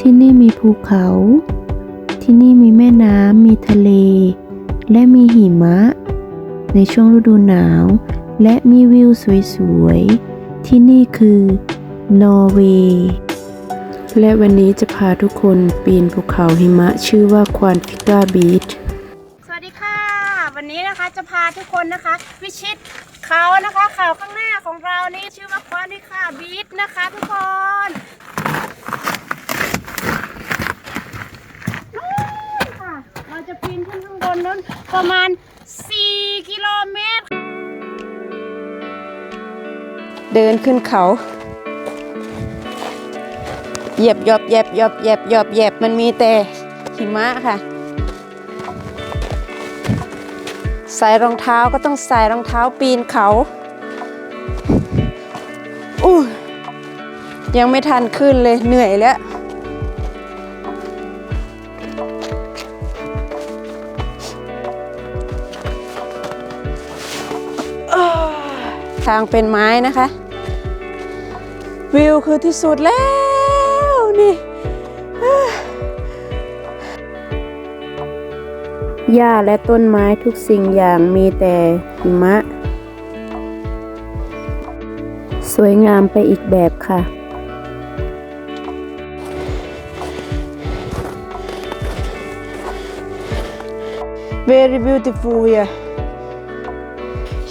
ที่นี่มีภูเขา ที่นี่มีแม่น้ำ มีทะเล และมีหิมะ ในช่วงฤดูหนาว และมีวิวสวยๆ ที่นี่คือนอร์เวย์และวันนี้จะพาทุกคนปีนภูเขาหิมะชื่อว่าควานฟิก้าบีชสวัสดีค่ะ วันนี้นะคะจะพาทุกคนนะคะวิชิตเขานะคะเขาข้างหน้าของเรานี่ชื่อว่าควานิคาบีชนะคะทุกคนนู่นค่ะ เราจะปีนขึ้นข้างบนนั้น ประมาณ 4 กิโลเมตร เดินขึ้นเขาเหยียบยอบเหยียบยอบเหยียบยอบเหยียบมันมีแต่หิมะค่ะ ใส่รองเท้าก็ต้องใส่รองเท้าปีนเขาอู้ยังไม่ทันขึ้นเลยเหนื่อยแล้ว ทางเป็นไม้นะคะ วิวคือที่สุดแล้วนี่หญ้าและต้นไม้ทุกสิ่งอย่างมีแต่หิมะ สวยงามไปอีกแบบค่ะ very beautiful อะ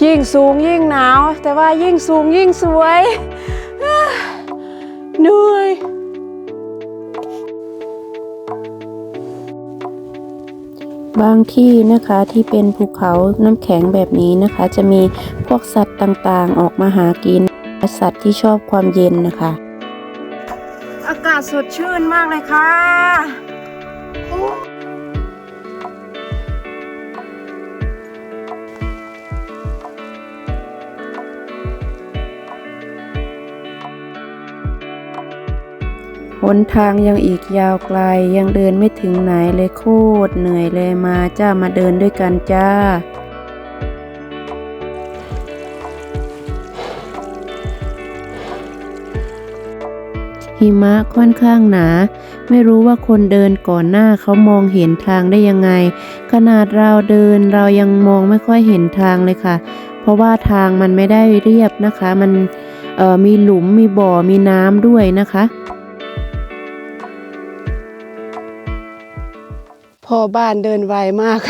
ยิ่งสูงยิ่งหนาว แต่ว่ายิ่งสูงยิ่งสวยอ่าเหนื่อยบางที่นะคะที่เป็นภูเขาน้ำแข็งแบบนี้นะคะ จะมีพวกสัตว์ต่างๆ ออกมาหากิน สัตว์ที่ชอบความเย็นนะคะ อากาศสดชื่นมากเลยค่ะ หนทางยังอีกยาวไกลยังเดินไม่ถึงไหนเลยโคตรเหนื่อยเลยมาจ้ามาเดินด้วยกันจ้า หิมะค่อนข้างหนา ไม่รู้ว่าคนเดินก่อนหน้าเขามองเห็นทางได้ยังไง ขนาดเราเดินเรายังมองไม่ค่อยเห็นทางเลยค่ะ เพราะว่าทางมันไม่ได้เรียบนะคะ มันมีหลุมมีบ่อมีน้ำด้วยนะคะ พ่อบ้านเดินไวมาก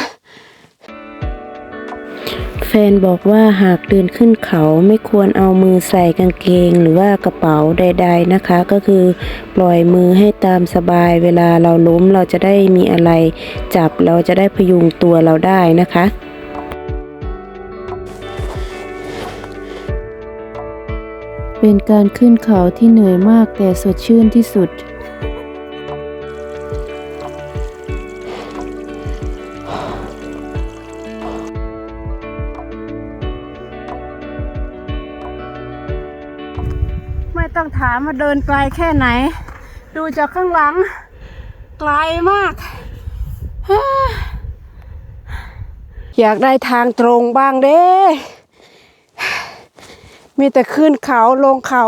แฟนบอกว่าหากเดินขึ้นเขาไม่ควรเอามือใส่กางเกงหรือว่ากระเป๋าใด ๆนะคะ ก็คือปล่อยมือให้ตามสบายเวลาเราล้มเราจะได้มีอะไรจับเราจะได้พยุงตัวเราได้นะคะเป็นการขึ้นเขาที่เหนื่อยมากแต่สดชื่นที่สุด ต้องถามว่าเดินไกลแค่ไหน ดูจากข้างหลัง ไกลมาก อยากได้ทางตรงบ้างเด้ มีแต่ขึ้นเขาลงเขา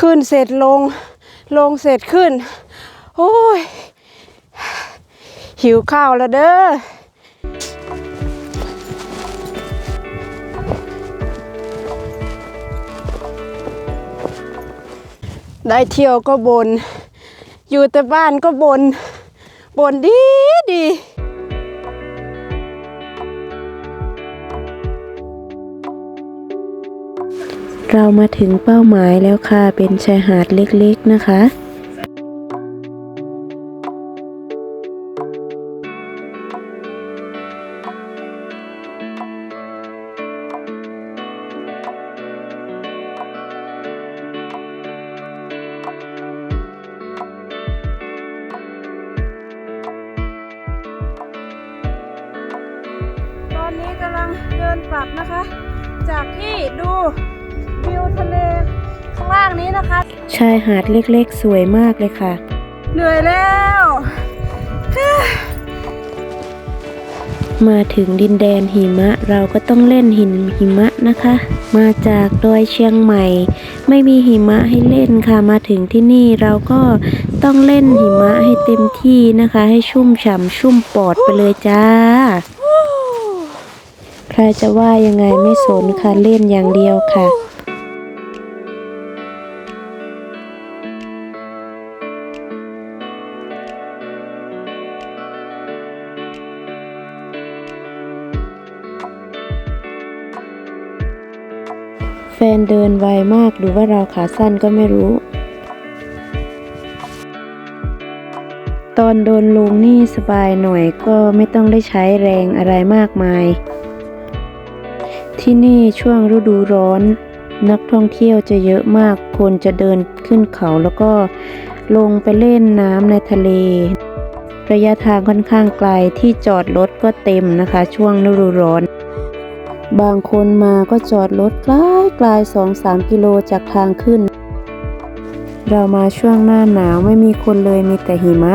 ขึ้นเสร็จลง ลงเสร็จขึ้น โอ้ย หิวข้าวแล้วเด้อ ได้เที่ยวก็บน อยู่แต่บ้านก็บน บนดีดีเรามาถึงเป้าหมายแล้วค่ะ เป็นชายหาดเล็กๆนะคะ กลับนะคะ จากที่ดูวิวทะเลข้างล่างนี้นะคะ ชายหาดเล็กๆ สวยมากเลยค่ะ เหนื่อยแล้ว มาถึงดินแดนหิมะเราก็ต้องเล่นหินหิมะนะคะ มาจากดอยเชียงใหม่ ไม่มีหิมะให้เล่นค่ะ มาถึงที่นี่เราก็ต้องเล่นหิมะให้เต็มที่นะคะ ให้ชุ่มฉ่ำชุ่มปอดไปเลยจ้าใค รจะว่ายังไงไม่สนค่ะเล่นอย่างเดียวค่ะแฟนเดินไวมากหรือว่าเราขาสั้นก็ไม่รู้ ตอนโดนลุงนี่สบายหน่อยก็ไม่ต้องได้ใช้แรงอะไรมากมาย ที่นี่ช่วงฤดูร้อน นักท่องเที่ยวจะเยอะมาก คนจะเดินขึ้นเขาแล้วก็ลงไปเล่นน้ำในทะเล ระยะทางค่อนข้างไกลที่จอดรถก็เต็มนะคะ ช่วงฤดูร้อน บางคนมาก็จอดรถไกลไกลสองสามกิโลจากทางขึ้น เรามาช่วงหน้าหนาวไม่มีคนเลยมีแต่หิมะ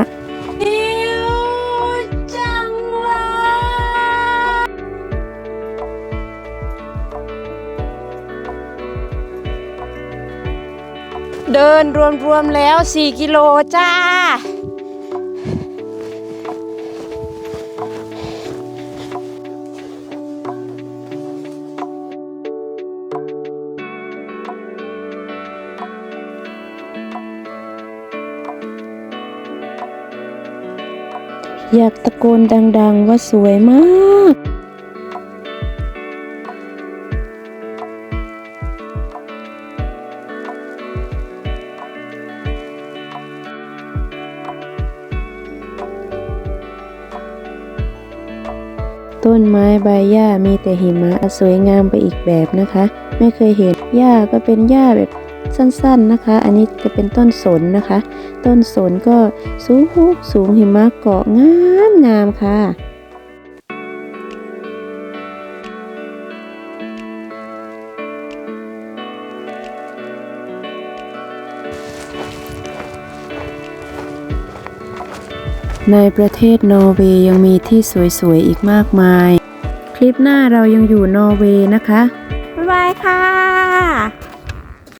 ดินรวมๆแล้ว 4 กิโลจ้า อยากตะโกนดัง ๆ ว่าสวยมาก ต้นไม้ใบหญ้ามีแต่หิมะสวยงามไปอีกแบบนะคะ ไม่เคยเห็นหญ้าก็เป็นหญ้าแบบสั้นๆนะคะ อันนี้จะเป็นต้นสนนะคะ ต้นสนก็สูงสูงหิมะเกาะงามงามค่ะ ในประเทศนอร์เวย์ยังมีที่สวยๆ อีกมากมาย คลิปหน้าเรายังอยู่นอร์เวย์นะคะ บ๊ายบายค่ะ